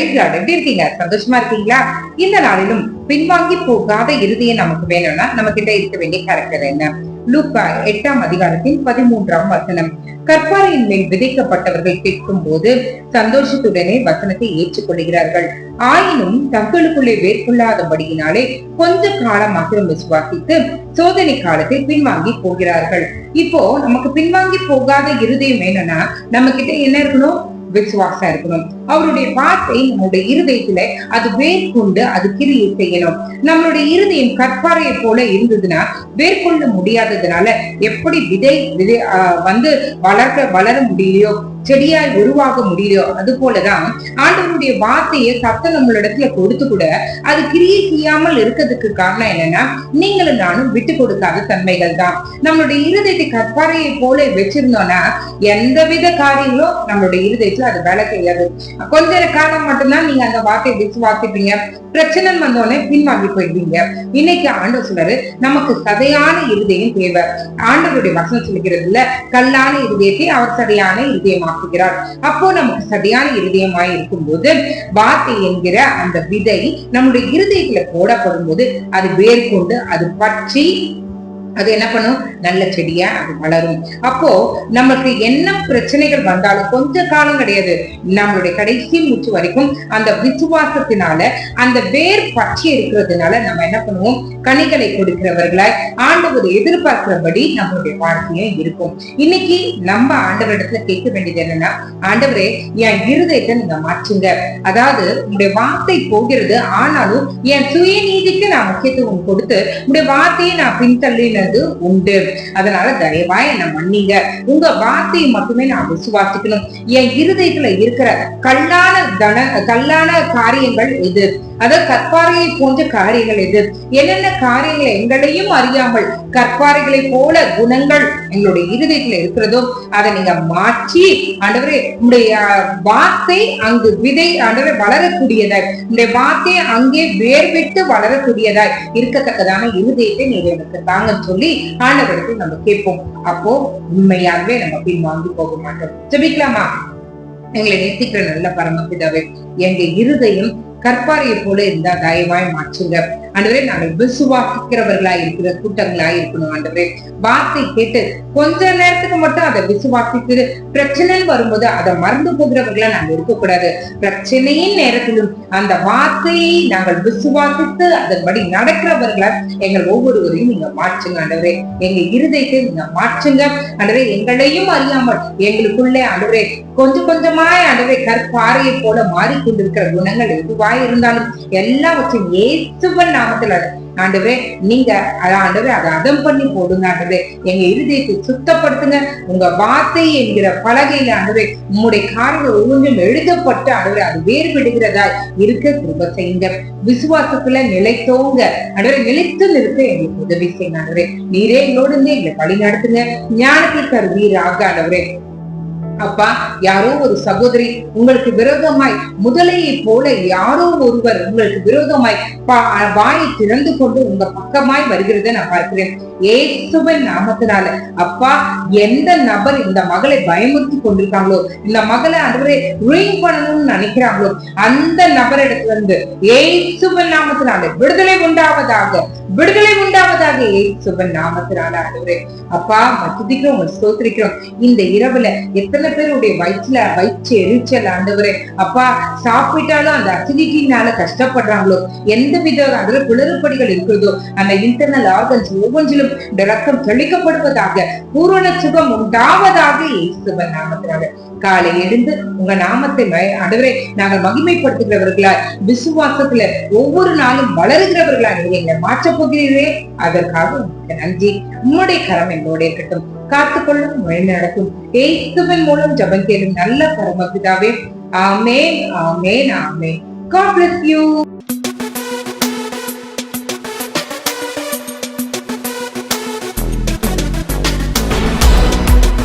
எப்படி இருக்கீங்க? சந்தோஷமா இருக்கீங்களா? இந்த நாளிலும் பின்வாங்கி போகாத இறுதியை நமக்கு வேணும்னா நம்ம கிட்ட இருக்க வேண்டிய கேரக்டர் என்ன? லூக்கா எட்டாம் அதிகாரத்தின் பதிமூன்றாம் வசனம். கற்பாறையின் மேல் விதைக்கப்பட்டவர்கள் கேட்கும் போது சந்தோஷத்துடனே வசனத்தை ஏற்றுக்கொள்கிறார்கள் ஆயினும் தங்களுக்குள்ளே வேர்கொள்ளாதபடியினாலே கொஞ்ச காலம் மாத்திரம் விசுவாசித்து சோதனை காலத்தை பின்வாங்கி போகிறார்கள். இப்போ நமக்கு பின்வாங்கி போகாத இருதயம் வேணும்னா நம்ம கிட்ட என்ன இருக்கணும்? விசுவாசம் இருக்கணும். அவருடைய வார்த்தை நம்மளுடைய இருதயத்துல அது வேர்கொண்டு அது கிரியை செய்யணும். நம்மளுடைய இருதயம் கற்பாறையை போல இருந்ததுன்னா வேர்கொள்ள முடியாததுனால எப்படி விதை விதை வந்து வளர்க்க வளர முடியலையோ செடியாய் உருவாக முடியலையோ அது போலதான் ஆண்டவருடைய வார்த்தையை சத்த நம்மளிடத்துல கொடுத்து கூட அது கிரியை செய்யாமல் இருக்கிறதுக்கு காரணம் என்னன்னா நீங்களும் நானும் விட்டு கொடுக்காத தன்மைகள் தான். நம்மளுடைய இருதயத்தை கற்பாறையை போல வச்சிருந்தோம்னா எந்தவித காரியங்களும் நம்மளுடைய இருதயத்துல அது வேலை செய்யாது. கொஞ்ச காலம் மட்டும்தான் நீங்க அந்த வார்த்தையை விசுவாசிப்பீங்க. பிரச்சனை வந்தோடனே பின்வாங்கி போயிடுவீங்க. இன்னைக்கு ஆண்டவர் சொல்றாரு நமக்கு சதையான இருதயம் தேவை. ஆண்டவருடைய வசனம் சொல்கிறதுல கல்லான இருதயத்தை அவர் சரியான ஆக்குகிறார் அப்போ நமக்கு சரியான இருதயமாய் இருக்கும் போது வார்த்தை என்கிற அந்த விதை நம்முடைய இருதயத்துல போடப்படும் போது அது வேர் கொண்டு அது பற்றி அது என்ன பண்ணும்? நல்ல செடியா அது வளரும். அப்போ நமக்கு என்ன பிரச்சனைகள் வந்தாலும் கொஞ்ச காலம் கிடையாது. நம்மளுடைய கடைசி மூச்சு வரைக்கும் அந்த விசுவாசத்தினால அந்த வேர் பற்றி இருக்கிறதுனால நம்ம என்ன பண்ணுவோம்? கனிகளை கொடுக்கிறவர்களாய் ஆண்டவர் எதிர்பார்க்கிறபடி நம்மளுடைய வாழ்க்கையும் இருக்கும் இன்னைக்கு நம்ம ஆண்டவரிடத்துல கேட்க வேண்டியது என்னன்னா ஆண்டவரே என் இருதயத்தை நீங்க மாற்றுங்க. அதாவது உங்களுடைய வார்த்தை போகிறது ஆனாலும் என் சுயநீதிக்கு நான் முக்கியத்துவம் கொடுத்து உங்களுடைய வார்த்தையை நான் பின்தள்ளினது உண்டு. அதனால தயவா என்ன மன்னிங்க. உங்க வார்த்தையை மட்டுமே நான் விசுவாசிக்கணும். என் இருதயத்துல இருக்கிற கல்லான தன கல்லான காரியங்கள் எது? அதாவது கற்பாறையை போன்ற காரியங்கள் எது? என்னென்ன காரியங்களை எங்களையும் அறியாமல் கற்பாறைகளை போல குணங்கள் எங்களுடைய இருதயத்துல இருக்கிறதோ அதை நீங்க மாற்றி ஆண்டவரே உங்களுடைய வார்த்தை அங்கு விதை ஆண்டவரை வளரக்கூடியதாய். உங்களுடைய வார்த்தை அங்கே வேர்விட்டு வளரக்கூடியதாய். இருக்கத்தக்கதான இருதயத்தை நீங்க எனக்கு தாங்க சொல்லி ஆண்டவருக்கு நம்ம கேட்போம். அப்போ உண்மையாகவே நம்ம பின் வாங்கி போக மாட்டோம். ஜபிக்கலாமா? எங்களை நேசிக்கிற நல்ல பரமபிதாவே எங்க இருதயம் கற்பாறையை போல இருந்தா தயவாய் மாற்றுங்க. ஆண்டவரே நாங்கள் விசுவாசிக்கிறவர்களா இருக்கிற கூட்டங்களா இருக்கணும் ஆண்டவரே. வார்த்தை கேட்டு கொஞ்ச நேரத்துக்கு மட்டும் அதை விசுவாசித்து பிரச்சனைன்னு வரும்போது அதை மறந்து போகிறவர்களா நாங்கள் இருக்கக்கூடாது. பிரச்சனையின் நேரத்திலும் அந்த வார்த்தையை நாங்கள் விசுவாசித்து அதன்படி நடக்கிறவர்களா எங்கள் ஒவ்வொருவரையும் நீங்க மாற்றுங்க ஆண்டவரே. எங்க இருதயத்தை நீங்க மாற்றுங்க. ஆண்டவரே எங்களையும் அறியாமல் எங்களுக்குள்ளே ஆண்டவரே கொஞ்சம் கொஞ்சமாய் ஆண்டவரே கற்பாறையை போல மாறிக்கொண்டிருக்கிற குணங்கள் எதுவாய் இருந்தாலும் எல்லாவற்றையும் ஏசுவன் நாமத்துல ஆண்டவரே நீங்க அத ஆண்டவரே அதை அதம் பண்ணி போடுங்க ஆண்டவரே. எங்க இருதயத்தை சுத்தப்படுத்துங்க. உங்க வார்த்தை என்கிற பலகையில ஆண்டவரே உங்களுடைய காரியங்கள் ஒவ்வொன்றும் எழுதப்பட்டு ஆண்டவரே அது வேறுபடுகிறதா இருக்க கிருப செய்யுங்க. விசுவாசத்துல நிலைத்தோங்க. ஆண்டவரே நிலைத்து நிறுத்த எங்களுக்கு உதவி செய்யுங்க ஆண்டவரே. நீரே எங்களோடு இருந்து எங்களை வழி நடத்துங்க. ஞானத்தை தருவீராக ஆண்டவரே. அப்பா யாரோ ஒரு சகோதரி உங்களுக்கு விரோதமாய் முதலையை போல யாரோ ஒருவர் உங்களுக்கு விரோதமாய் பா- வாயை திறந்து கொண்டு உங்க பக்கமாய் வருகிறத நான் பார்க்கிறேன். ஏசுவன் நாமத்தினால. அப்பா எந்த நபர் இந்த மகளை பயமுறுத்தி கொண்டிருக்காங்களோ இந்த மகளை அதுவரை ரிங் பண்ணணும்னு நினைக்கிறாங்களோ அந்த நபரிடத்துல இருந்து ஏசுவன் நாமத்தினால விடுதலை உண்டாவதாக விடுதலை உண்டாவதாக ஏசுவன் நாமத்தினால ஆண்டவரே. அப்பா துதிக்கிறோம் ஸ்தோத்திரிக்கிறோம். இந்த இரவுல எத்தனை பேருடைய வயிற்றுல வயிற்று எரிச்சல் ஆண்டவரே. அப்பா சாப்பிட்டாலும் அந்த அசிடிட்டினால கஷ்டப்படுறாங்களோ? எந்த வித அதுல குளறுபடிகள் இருக்கிறதோ? அந்த இன்டர்னல் ஆர்கன்ஸ் ஒவ்வொன்றிலும் இந்த ரத்தம் தெளிக்கப்படுவதாக பூரண சுகம் உண்டாவதாக இயேசுவன் நாமத்தினால. காலை எழுந்து உங்க நாமத்தை ம- நாங்கள் மகிமைப்படுத்துகிறவர்களா விசுவாசத்துல ஒவ்வொரு நாளும் வளருகிறவர்களா நீங்க எங்களை மாற்றப் போகிறீர்களே. அதற்காக நன்றி. உங்களுடைய கரம் எங்களோட இருக்கட்டும். காத்துக்கொள்ளும் வழி நடக்கும். ஏசுவின் மூலம் ஜபம் கேளும் நல்ல பரமபிதாவே. ஆமேன் ஆமேன் ஆமேன். God bless you.